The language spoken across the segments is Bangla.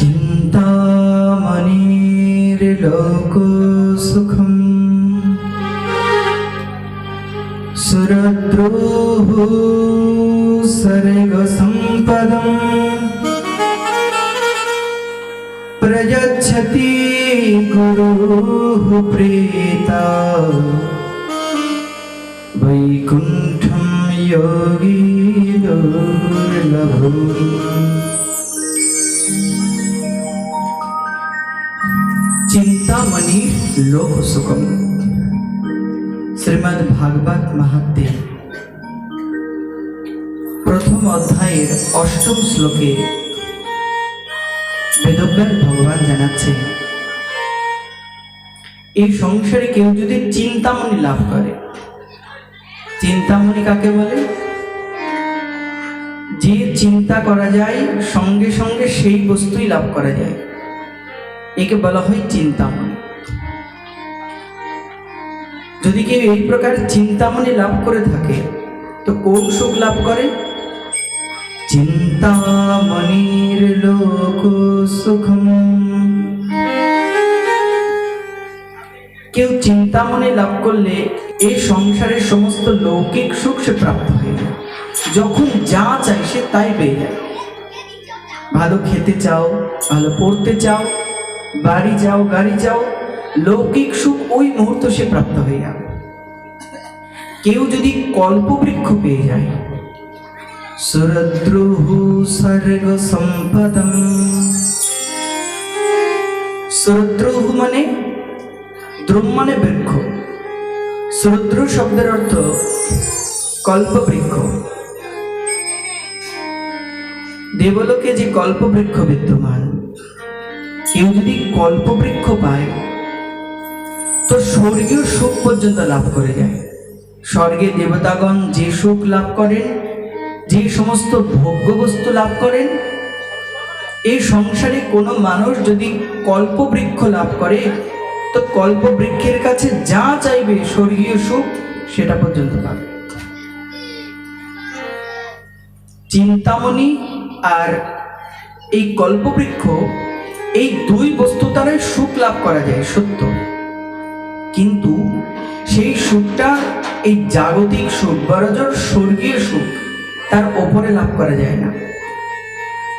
चिन्तामणिर्लोकसुखम् सुरद्रोः सर्गसम्पदम् प्रयच्छति गुरुः प्रीता वैकुण्ठं योगी दुर्लभम् চিন্তামণি লোক সুখম শ্রীমদ ভাগবত মাহাত্মে প্রথম অধ্যায়ের অষ্টম শ্লোকে বেদব্যাস ভগবান জানাচ্ছে এই সংসারে কেউ যদি চিন্তামণি লাভ করে, চিন্তামণি কাকে বলে? যে চিন্তা করা যায়, সঙ্গে সঙ্গে সেই বস্তুই লাভ করা যায়। একে বলা হয় চিন্তামণি। যদি কেউ এই প্রকার চিন্তামণি লাভ করে থাকে, তো কোন সুখ লাভ করে? চিন্তামণির লোক সুখম। কেউ চিন্তামণি লাভ করলে এই সংসারের সমস্ত লৌকিক সুখ সে প্রাপ্ত হয়ে যখন যা চাই সে তাই পেয়ে যায়। ভালো খেতে চাও, ভালো পড়তে চাও বাড়ি যাও, গাড়ি যাও। লৌকিক সুখ ওই মুহূর্ত সে প্রাপ্ত হয়ে যাবে। কেউ যদি কল্পবৃক্ষ পেয়ে যায় সুরদ্রুহু স্বর্গ সম্পদম। সুরদ্রুহু মানে দ্রুম মানে বৃক্ষ। সুরদ্রু শব্দের অর্থ কল্পবৃক্ষ। দেবলোকে যে কল্পবৃক্ষ বিদ্যমান কেউ যদি কল্পবৃক্ষ পায় তো স্বর্গীয় সুখ পর্যন্ত লাভ করে যায়। স্বর্গে দেবতাগণ যে সুখ লাভ করেন, যে সমস্ত ভোগ্য বস্তু লাভ করেন, এই সংসারে কোনো মানুষ যদি কল্পবৃক্ষ লাভ করে, তো কল্পবৃক্ষের কাছে যা চাইবে স্বর্গীয় সুখ, সেটা পর্যন্ত পাবে। চিন্তামণি আর এই কল্পবৃক্ষ এই দুই বস্তু দ্বারাই সুখ লাভ করা যায়, সত্য। কিন্তু সেই সুখটা এই জাগতিক সুখ বরজর স্বর্গীয় সুখ, তার ওপরে লাভ করা যায় না।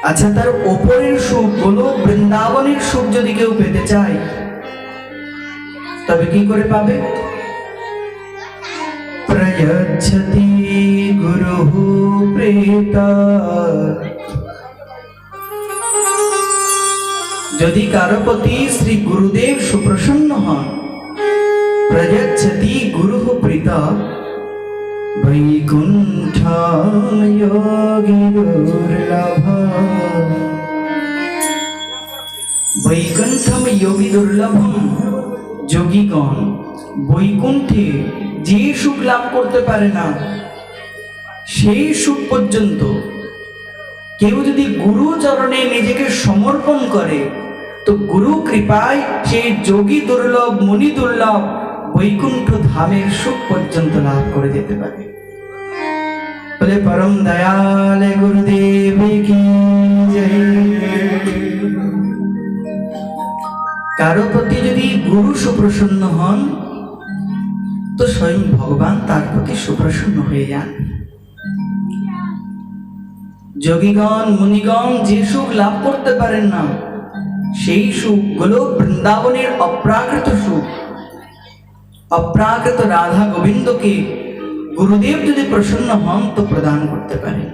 আচ্ছা তার ওপরের সুখ হলো বৃন্দাবনের সুখ যদি কেউ পেতে চায়, তবে কি করে পাবে? প্রয়চ্ছতি গুরু প্রেতা যদি কারও প্রতি শ্রী গুরুদেব সুপ্রসন্ন হন প্রযচ্ছতি গুরু প্রীত বৈকুণ্ঠ যোগী দুর্লভ বৈকুণ্ঠম যোগী দুর্লভম যোগীগণ, বৈকুণ্ঠে যে সুখ লাভ করতে পারে না, সেই সুখ পর্যন্ত কেউ যদি গুরু চরণে নিজেকে সমর্পণ করে তো গুরু কৃপায় সেই যোগী দুর্লভ, মুনি দুর্লভ বৈকুণ্ঠ ধামের সুখ পর্যন্ত লাভ করে যেতে পারে। বলে, পরম দয়াল গুরুদেব কারও প্রতি যদি গুরু সুপ্রসন্ন হন, তো স্বয়ং ভগবান তার প্রতি সুপ্রসন্ন হয়ে যান। যোগীগণ, মুনিগণ যে সুখ লাভ করতে পারেন না সেই সুখ হলো বৃন্দাবনের অপ্রাকৃত সুখ। অপ্রাকৃত রাধা গোবিন্দকে গুরুদেব যদি প্রসন্ন হন তো প্রদান করতে পারেন।